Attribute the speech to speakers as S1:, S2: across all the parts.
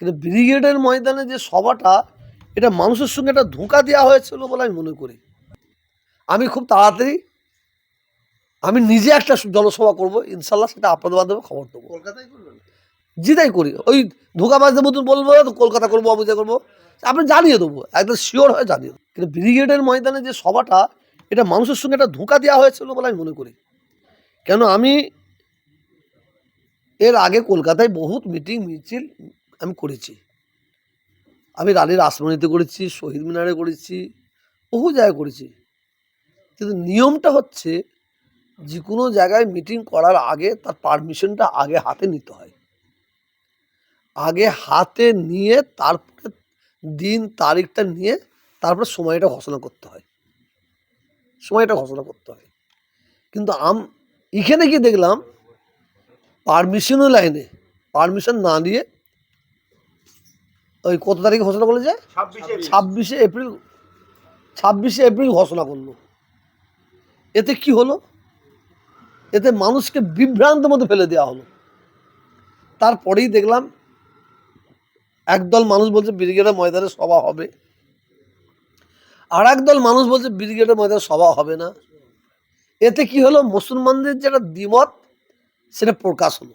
S1: কিন্তু ব্রিগেডের ময়দানে যে সভাটা এটা মানুষের সঙ্গে একটা ধোঁকা দেওয়া হয়েছিল বলে আমি মনে করি। আমি খুব তাড়াতাড়ি আমি নিজে একটা জনসভা করব ইনশাল্লাহ সেটা আপনাদের মাধ্যমে খবর দেবো।
S2: কলকাতায় করবেন?
S1: যেটাই করি। ওই ধোঁকা ধোঁকাবাজদের মতন বলব তো কলকাতা করব অবুজা করব। আপনি জানিয়ে দেবো একদম শিওর হয়ে জানিয়ে দেবো। কিন্তু ব্রিগেডের ময়দানে যে সভাটা এটা মানুষের সঙ্গে একটা ধোঁকা দেওয়া হয়েছিল বলে আমি মনে করি। কেন আমি এর আগে কলকাতায় বহুত মিটিং মিছিল আমি করেছি। আমি রানীর আসমনিতে করেছি, শহীদ মিনারে করেছি, বহু জায়গায় করেছি। কিন্তু নিয়মটা হচ্ছে যে কোনো জায়গায় মিটিং করার আগে তার পারমিশনটা আগে হাতে নিতে হয়। আগে হাতে নিয়ে তারপরে দিন, তারিখটা নিয়ে তারপরে সময়টা ঘোষণা করতে হয়। সময়টা ঘোষণা করতে হয়। কিন্তু আম, এখানে গিয়ে দেখলাম পারমিশনও লাইনে পারমিশন না দিয়ে ওই কত তারিখে ঘোষণা করলে যায়
S2: ছাব্বিশে
S1: এপ্রিল। ছাব্বিশে এপ্রিল। ঘোষণা করল। এতে কি হলো? এতে মানুষকে বিভ্রান্ত মধ্যে ফেলে দেওয়া হলো। তারপরেই দেখলাম একদল মানুষ বলছে ব্রিগেডের ময়দানে সভা হবে। আর একদল মানুষ বলছে ব্রিগেডের ময়দানে সভা হবে না। এতে কি হলো? মুসলমানদের যেটা দ্বিমত সেটা প্রকাশ হলো।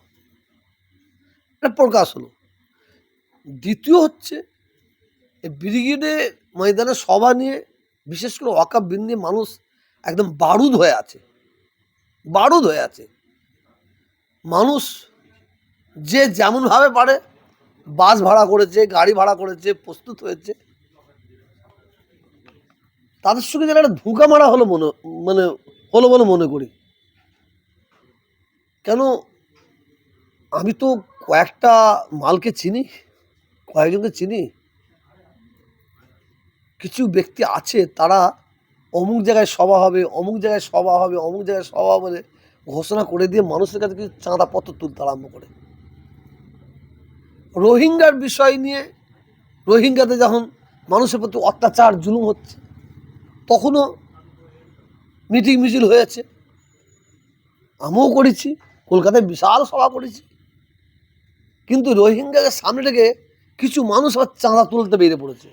S1: এটা প্রকাশ হলো। দ্বিতীয় হচ্ছে ব্রিগেডে ময়দানে সভা নিয়ে, বিশেষ করে ওয়াকাব বিন নিয়ে মানুষ একদম বারুদ হয়ে আছে, বারুদ হয়ে আছে। মানুষ যে যেমনভাবে পারে, বাস ভাড়া করেছে, গাড়ি ভাড়া করেছে, প্রস্তুত হয়েছে। তাদের সঙ্গে যেন একটা ধোঁকা মারা হলো মনে মানে হলো বলে মনে করি। কেন, আমি তো কয়েকটা মালকে চিনি। কয়েকজনকে চিনি। কিছু ব্যক্তি আছে, তারা অমুক জায়গায় সভা হবে, অমুক জায়গায় সভা হবে, অমুক জায়গায় সভা বলে ঘোষণা করে দিয়ে মানুষের কাছে কিছু চাঁদাপত্র তুলতে আরম্ভ করে। রোহিঙ্গার বিষয় নিয়ে রোহিঙ্গাতে যখন মানুষের প্রতি অত্যাচার, জুলুম হচ্ছে, তখনও মিটিং মিছিল হয়েছে। আমিও করেছি, কলকাতায় বিশাল সভা করেছি। কিন্তু রোহিঙ্গাকে সামনে থেকে কিছু মানুষ আবার চাঁদা তুলতে বেরিয়ে পড়েছে।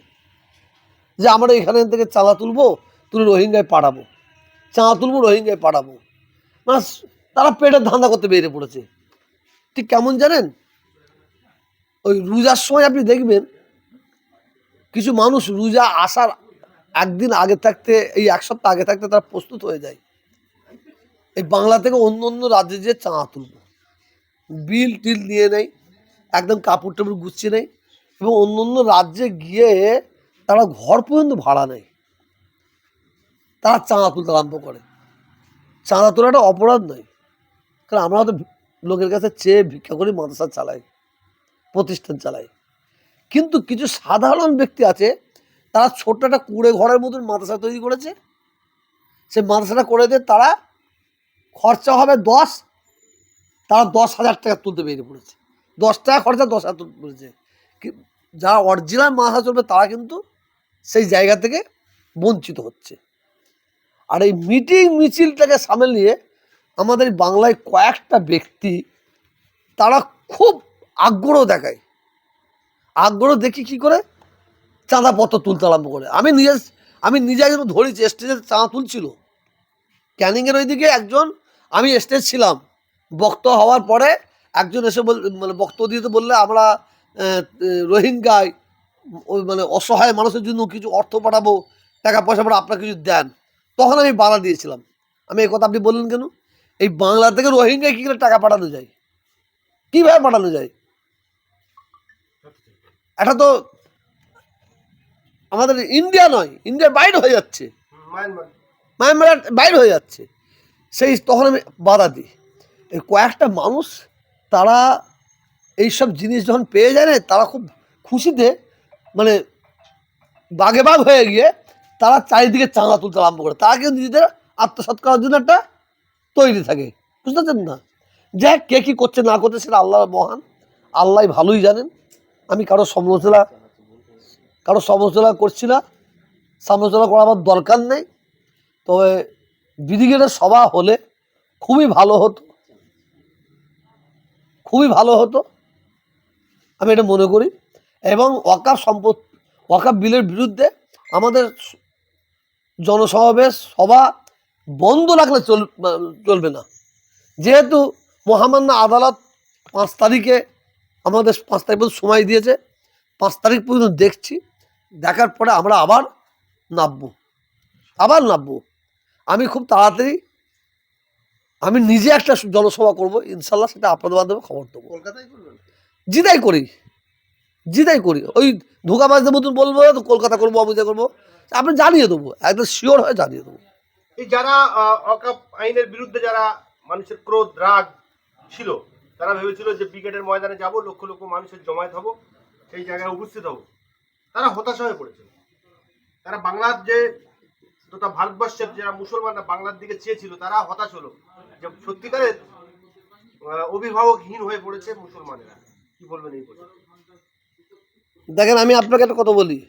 S1: যে আমরা এখান থেকে চাঁদা তুলবো, তুলে রোহিঙ্গায় পাঠাবো। চাঁদা তুলবো, রোহিঙ্গায় পাঠাবো। মানে তারা পেটের ধান্দা করতে বেরিয়ে পড়েছে। ঠিক কেমন জানেন? ওই রোজার সময় আপনি দেখবেন, কিছু মানুষ রোজা আসার একদিন আগে থাকতে, এই এক সপ্তাহ আগে থাকতে তারা প্রস্তুত হয়ে যায়। এই বাংলা থেকে অন্য অন্য রাজ্যে যে চাঁদা তুলবো। বিল টিল নিয়ে নেয়, একদম কাপড় টাপড় গুছিয়ে নেয়। এবং অন্য অন্য রাজ্যে গিয়ে তারা ঘর পর্যন্ত ভাড়া নেয়। তারা চাঁদা তুলতে আরম্ভ করে। চাঁদা তোলাটা অপরাধ নয়। কারণ আমরা তো লোকের কাছে চেয়ে ভিক্ষা করি, মাদ্রাসা চালাই প্রতিষ্ঠান চালাই কিন্তু কিছু সাধারণ ব্যক্তি আছে, তারা ছোট্ট একটা কুড়ে ঘরের মতন মাদ্রাসা তৈরি করেছে। সে মাদ্রাসাটা করে দিয়ে তারা খরচা হবে দশ, তারা দশ হাজার টাকা তুলতে বেরিয়ে পড়েছে। দশ টাকা খরচা দশ হাজার তুলতে পড়েছে। যারা অরিজিনাল মাদ্রাসা চলবে তারা কিন্তু সেই জায়গা থেকে বঞ্চিত হচ্ছে। আর এই মিটিং মিছিলটাকে সামনে নিয়ে আমাদের বাংলায় কয়েকটা ব্যক্তি, তারা খুব আগ্রহ দেখায়। আগ্রহ দেখি কি করে? চাঁদাপত্র তুলতে আরম্ভ করে। আমি নিজে আমি নিজে একজন ধরেছি স্টেজে চাঁদা তুলছিল। ক্যানিংয়ের ওইদিকে একজন, আমি স্টেজ ছিলাম। বক্তা হওয়ার পরে একজন এসে বল মানে বক্তব্য দিতে বললে আমরা রোহিঙ্গায় ওই মানে অসহায় মানুষের জন্য কিছু অর্থ পাঠাবো টাকা পয়সা পাঠাবো আপনারা কিছু দেন। তখন আমি বাধা দিয়েছিলাম। আমি এই কথা আপনি বললেন কেন? এই বাংলা থেকে রোহিঙ্গায় কী করে টাকা পাঠানো যায়? কীভাবে পাঠানো যায়? এটা তো আমাদের ইন্ডিয়া নয় ইন্ডিয়ার বাইরে হয়ে যাচ্ছে।
S2: মায়ানমার।
S1: মায়ানমার বাইরে হয়ে যাচ্ছে। সেই তখন আমি বাধা দিই। এই কয়েকটা মানুষ তারা এইসব জিনিস যখন পেয়ে যায় না, তারা খুব খুশিতে মানে বাগে বাঘ হয়ে গিয়ে তারা চারিদিকে চাঁদা তুলতে আরম্ভ করে। তারা কিন্তু নিজেদের আত্মসৎ করার জন্য একটা তৈরি থাকে। বুঝতে পারছেন না? যে কে কী করছে, না করছে, সেটা আল্লাহ মহান। আল্লাহ ভালোই জানেন। আমি কারও সমালোচনা কারও সমালোচনা করছি না। সমালোচনা করা আমার দরকার নেই। তবে ব্রিগেডের সভা হলে খুবই ভালো হতো। খুবই ভালো হতো। আমি এটা মনে করি। এবং ওয়াকাফ সম্পদ, ওয়াকাফ বিলের বিরুদ্ধে আমাদের জনসমাবেশ, সভা বন্ধ রাখলে চল, চলবে না। যেহেতু মহামান্য আদালত পাঁচ তারিখে আমাদের পাঁচ তারিখ পর্যন্ত সময় দিয়েছে, পাঁচ তারিখ পর্যন্ত দেখছি, দেখার পরে আমরা আবার নামবো। আবার নামবো। আমি খুব তাড়াতাড়ি, আমি নিজে একটা জনসভা করব, ইনশাল্লাহ সেটা আপনাদের মাধ্যমে খবর দেবো।
S2: কলকাতায়
S1: জিদাই করি। জিদাই করি। ওই ধোকাবাজদের মতন বলব, তো কলকাতা করব অবুজা করব, আপনি জানিয়ে দেবো, একদম শিওর হয়ে জানিয়ে দেবো।
S2: এই যারা অকাপ আইনের বিরুদ্ধে যারা মানুষের ক্রোধ, রাগ ছিল, তারা ভেবেছিল যে ব্রিগেডের ময়দানে যাব, লক্ষ লক্ষ মানুষের জমায়েত হব, সেই জায়গায় উপস্থিত হব। তারা হতাশা হয়ে পড়েছিল। তারা বাংলার যে তথা ভারতবর্ষের যারা মুসলমানরা বাংলার দিকে চেয়েছিল, তারা হতাশ হলো যে সত্যিকারের অভিভাবকহীন হয়ে পড়েছে মুসলমানেরা।
S1: দেখেন, আমি আপনাকে একটা কথা বলি।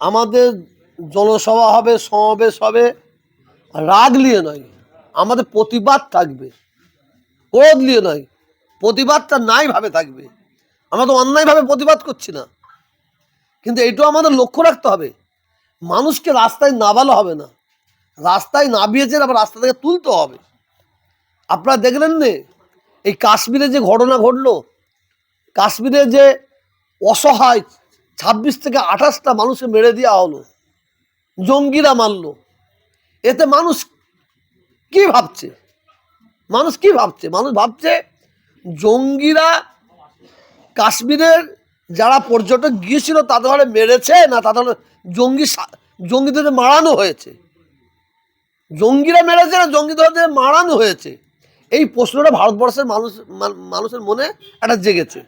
S1: আমাদের জনসভা হবে, সমাবেশ হবে, রাগ নিয়ে নয়। আমাদের প্রতিবাদ থাকবে। ক্রোধ নিয়ে নয়। প্রতিবাদটা নাইভাবে থাকবে। আমরা তো অন্যায়ভাবে প্রতিবাদ করছি না। কিন্তু এইটাও আমাদের লক্ষ্য রাখতে হবে। মানুষকে রাস্তায় নামালে হবে না। রাস্তায় নামিয়েছেন আবার রাস্তা থেকে তুলতে হবে। আপনারা দেখলেন নে, এই কাশ্মীরে যে ঘটনা ঘটলো কাশ্মীরে যে অসহায় ছাব্বিশ থেকে আঠাশটা মানুষকে মেরে দেওয়া হলো, জঙ্গিরা মারলো, এতে মানুষ কি ভাবছে? মানুষ কি ভাবছে? মানুষ ভাবছে জঙ্গিরা কাশ্মীরের যারা পর্যটক গিয়েছিল তাদের মেরেছে না তাদের জঙ্গি জঙ্গিদের মারানো হয়েছে? জঙ্গিরা মেরেছে না জঙ্গিদের মারানো হয়েছে? এই প্রশ্নটা ভারতবর্ষের মানুষ মানুষের মনে একটা জেগেছে।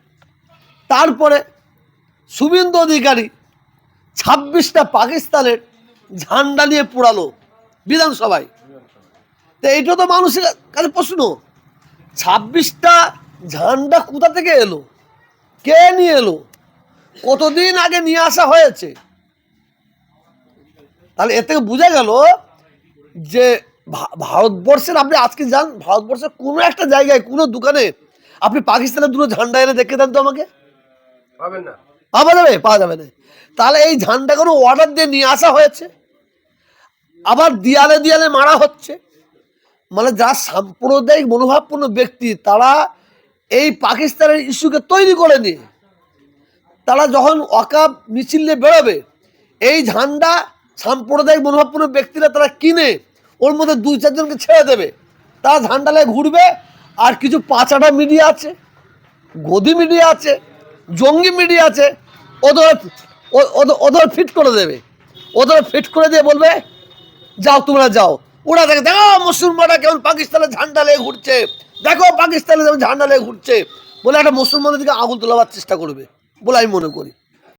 S1: তারপরে শুভেন্দু অধিকারী ছাব্বিশটা পাকিস্তানের ঝান্ডা নিয়ে পোড়ালো বিধানসভায়। তো এইটা তো মানুষের কাছে প্রশ্ন, ছাব্বিশটা ঝান্ডা কোথা থেকে এলো? কে নিয়ে এলো? কতদিন আগে নিয়ে আসা হয়েছে? তাহলে এর থেকে বোঝা গেল যে ভারতবর্ষের আপনি আজকে যান, ভারতবর্ষের কোনো একটা জায়গায়, কোনো দোকানে আপনি পাকিস্তানের দুটো ঝান্ডা এনে দেখে দেন তো আমাকে। পাওয়া যাবে? পাওয়া যাবে না। তাহলে এই ঝান্ডা কোনো অর্ডার দিয়ে নিয়ে আসা হয়েছে। আবার দিয়ালে দিয়ালে মারা হচ্ছে। মানে যারা সাম্প্রদায়িক, মনোভাবপূর্ণ ব্যক্তি, তারা এই পাকিস্তানের ইস্যুকে তৈরি করে নিয়ে, তারা যখন অকাপ মিছিল নিয়ে বেরোবে, এই ঝান্ডা সাম্প্রদায়িক, মনোভাবপূর্ণ ব্যক্তিরা তারা কিনে, ওর মধ্যে দুই চারজনকে ছেড়ে দেবে। তারা ঝান্ডা ঘুরবে, আর কিছু পাঁচাটা মিডিয়া আছে, গদি মিডিয়া আছে জঙ্গি মিডিয়া আছে, ওদের ওদের ফিট করে দেবে। ওদের ফিট করে দিয়ে বলবে, যাও তোমরা যাও। ওরা দেখে, দেখো মুসলমানরা কেমন পাকিস্তানের ঝান্ডা লেগে ঘুরছে। দেখো পাকিস্তানে যেমন ঝান্ডা লেগে ঘুরছে। বলে একটা মুসলমানের দিকে আগুন তোলাবার চেষ্টা করবে, বলে আমি মনে করি।